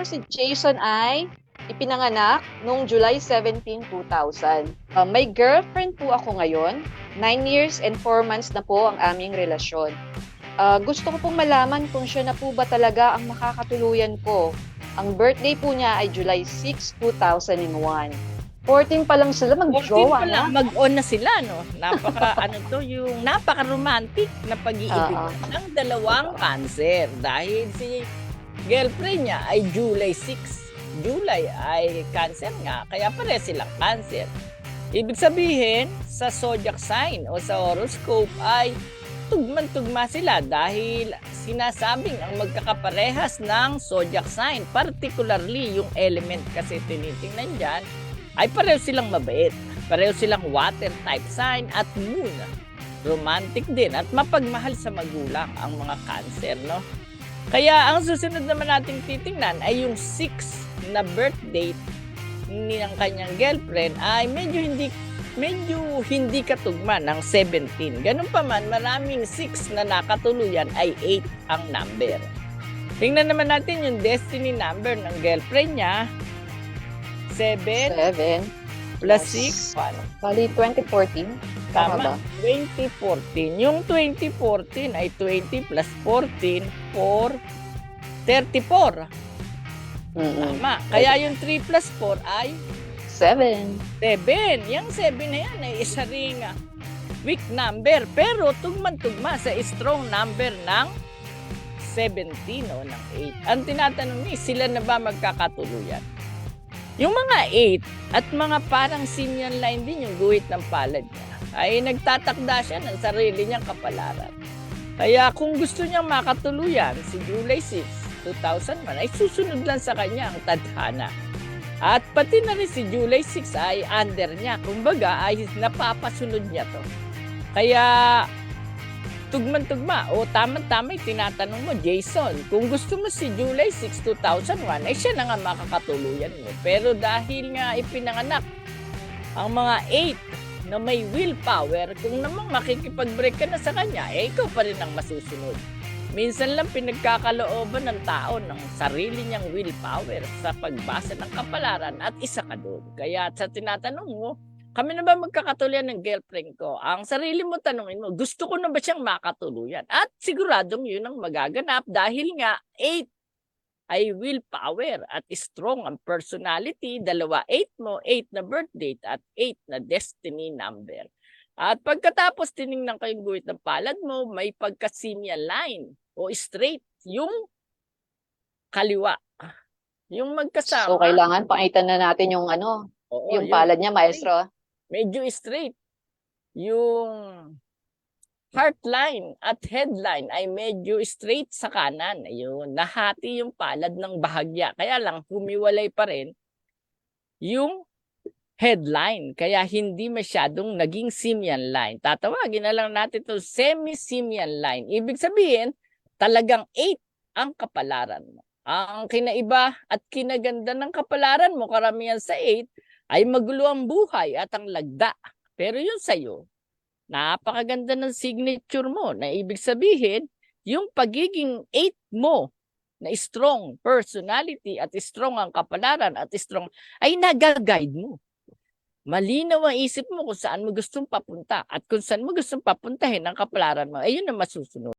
maestro, si Jason ay ipinanganak noong July 17, 2000. Uh, may girlfriend po ako ngayon. Nine years and four months na po ang aming relasyon. Uh, gusto ko pong malaman kung siya na po ba talaga ang makakatuluyan ko. Ang birthday po niya ay July 6, 2001. 14 pa lang sila 14 mag-jowa pa na. lang, mag-on na sila, no? Napaka, ano to, yung napaka-romantic na pag-iibig Oo. ng dalawang cancer. Dahil si girlfriend niya ay July 6. July ay cancer nga, kaya pare silang cancer. Ibig sabihin, sa zodiac sign o sa horoscope ay tugman-tugma sila dahil sinasabing ang magkakaparehas ng zodiac sign, particularly yung element kasi tinitingnan dyan, ay pareho silang mabait. Pareho silang water type sign at moon. Romantic din at mapagmahal sa magulang ang mga cancer, no? Kaya ang susunod naman nating titingnan ay yung 6 na birth date ni ng kanyang girlfriend ay medyo hindi medyo hindi katugma ng 17. Ganun pa man, maraming 6 na nakatuluyan ay 8 ang number. Tingnan naman natin yung destiny number ng girlfriend niya. 7 7. Plus Plus- 6, paano? Bali, 2014. Tama ba? Tama, 2014. Yung 2014 ay 20 plus 14 for 34. Mm-mm. Tama. Kaya yung 3 plus 4 ay 7. 7. Yung 7 na yan ay isa ring weak number. Pero tugman-tugma sa strong number ng 17 o ng 8. Ang tinatanong ni, sila na ba magkakatuluyan? Yung mga 8 at mga parang simian line din yung guhit ng palad niya ay nagtatakda siya ng sarili niyang kapalaran. Kaya kung gusto niyang makatuluyan si July 6, 2001 ay susunod lang sa kanya ang tadhana. At pati na rin si July 6 ay under niya. Kumbaga ay napapasunod niya to. Kaya tugman-tugma o tama-tama yung tinatanong mo, Jason, kung gusto mo si July 6, 2001, ay siya na nga makakatuluyan mo. Pero dahil nga ipinanganak ang mga 8 na may willpower, kung namang makikipag-break ka na sa kanya, eh ikaw pa rin ang masusunod. Minsan lang pinagkakalooban ng tao ng sarili niyang willpower sa pagbasa ng kapalaran at isa ka doon. Kaya sa tinatanong mo, kami na ba magkakatuluyan ng girlfriend ko? Ang sarili mo tanungin mo, gusto ko na ba siyang makatuluyan? At siguradong yun ang magaganap dahil nga 8 ay willpower at strong ang personality. Dalawa, 8 mo, 8 na birth date at 8 na destiny number. At pagkatapos tiningnan ko yung guhit ng palad mo, may pagka-simya line o straight yung kaliwa. Yung magkasama. So, kailangan pakita na natin yung ano, Oo, yung palad niya, maestro. Medyo straight. Yung heart line at headline ay medyo straight sa kanan. Ayun, nahati yung palad ng bahagya. Kaya lang, humiwalay pa rin yung headline. Kaya hindi masyadong naging simian line. Tatawagin na lang natin ito semi-simian line. Ibig sabihin, talagang 8 ang kapalaran mo. Ang kinaiba at kinaganda ng kapalaran mo, karamihan sa 8, ay magulo ang buhay at ang lagda. Pero yun sa'yo, napakaganda ng signature mo na ibig sabihin, yung pagiging 8 mo na strong personality at strong ang kapalaran at strong ay nagaguide mo. Malinaw ang isip mo kung saan mo gustong papunta at kung saan mo gustong papuntahin ang kapalaran mo, ayun ang masusunod.